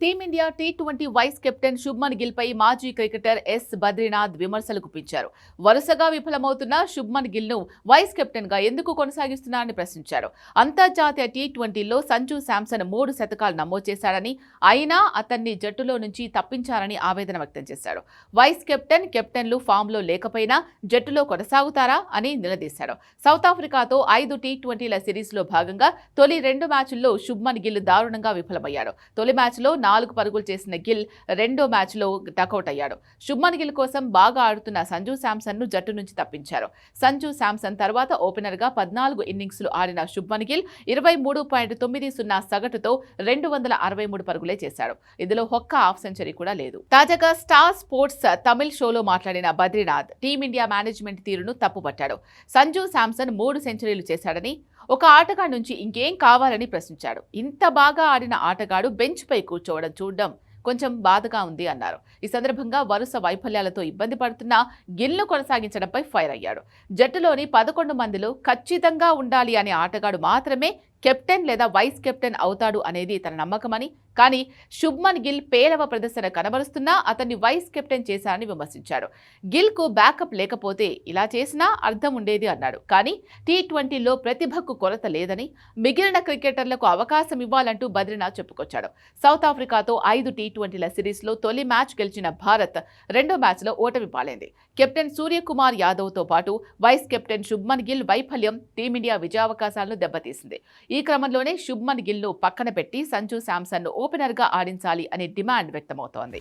Team India T twenty vice captain Shubman Gill పై మాజీ cricketer yes Badrinath విమర్శలు గుప్పించారు వరుసగా విఫలమవుతున్న శుభ్మన్ గిల్ను వైస్ కెప్టెన్గా ఎందుకు కొనసాగిస్తున్నారని ప్రశ్నించారు. అంతర్జాతీయ టీ ట్వంటీలో సంజు శాంసన్ మూడు శతకాలు నమోదు చేశాడని అయినా అతన్ని జట్టులో నుంచి తప్పించారని ఆవేదన వ్యక్తం చేశాడు. వైస్ కెప్టెన్ కెప్టెన్లు ఫామ్లో లేకపోయినా జట్టులో కొనసాగుతారా అని నిలదీశాడు. సౌత్ ఆఫ్రికాతో ఐదు టీ ట్వంటీల సిరీస్లో భాగంగా తొలి రెండు మ్యాచ్ల్లో శుభ్మన్ గిల్ దారుణంగా విఫలమయ్యాడు. తొలి మ్యాచ్లో నాలుగు పరుగులు చేసిన గిల్ రెండో మ్యాచ్లో డకౌట్ అయ్యాడు. శుభ్మన్ గిల్ కోసం బాగా ఆడుతున్న సంజు శాంసన్ను జట్టు నుంచి తప్పించారు. సంజు శాంసన్ తర్వాత ఓపెనర్గా పద్నాలుగు ఇన్నింగ్స్లు ఆడిన శుభ్మన్ గిల్ ఇరవై మూడు పాయింట్ తొమ్మిది సున్నా సగటుతో రెండు వందల అరవై మూడు పరుగులే చేశాడు. ఇందులో ఒక్క హాఫ్ సెంచరీ కూడా లేదు. తాజాగా స్టార్ స్పోర్ట్స్ తమిళ్ షోలో మాట్లాడిన బద్రీనాథ్ టీమిండియా మేనేజ్మెంట్ తీరును తప్పుపట్టాడు. సంజు శాంసన్ మూడు సెంచరీలు చేశాడని ఒక ఆటగాడి నుంచి ఇంకేం కావాలని ప్రశ్నించాడు. ఇంత బాగా ఆడిన ఆటగాడు బెంచ్ పై కూర్చోవడం చూడడం కొంచెం బాధగా ఉంది అన్నారు. ఈ సందర్భంగా వరుస వైఫల్యాలతో ఇబ్బంది పడుతున్న గిల్ను కొనసాగించడంపై ఫైర్ అయ్యాడు. జట్టులోని పదకొండు మందిలో ఖచ్చితంగా ఉండాలి అనే ఆటగాడు మాత్రమే కెప్టెన్ లేదా వైస్ కెప్టెన్ అవుతాడు అనేది తన నమ్మకమని కానీ శుభ్మన్ గిల్ పేలవ ప్రదర్శన కనబరుస్తున్నా అతన్ని వైస్ కెప్టెన్ చేశారని విమర్శించాడు గిల్కు బ్యాకప్ లేకపోతే ఇలా చేసినా అర్థం ఉండేది అన్నాడు. కానీ టీ ట్వంటీలో ప్రతిభకు కొరత లేదని మిగిలిన క్రికెటర్లకు అవకాశం ఇవ్వాలంటూ బద్రీనాథ్ చెప్పుకొచ్చాడు. సౌత్ ఆఫ్రికాతో ఐదు టీ ట్వంటీల సిరీస్లో తొలి మ్యాచ్ గెలిచిన భారత్ రెండో మ్యాచ్లో ఓటమి పాలైంది. కెప్టెన్ సూర్యకుమార్ యాదవ్తో పాటు వైస్ కెప్టెన్ శుభ్మన్ గిల్ వైఫల్యం టీమిండియా విజయావకాశాలను దెబ్బతీసింది. ఈ క్రమంలోనే శుభ్మన్ గిల్ను పక్కన పెట్టి సంజు శాంసన్ను ఓపెనర్గా ఆడించాలి అనే డిమాండ్ వ్యక్తమవుతోంది.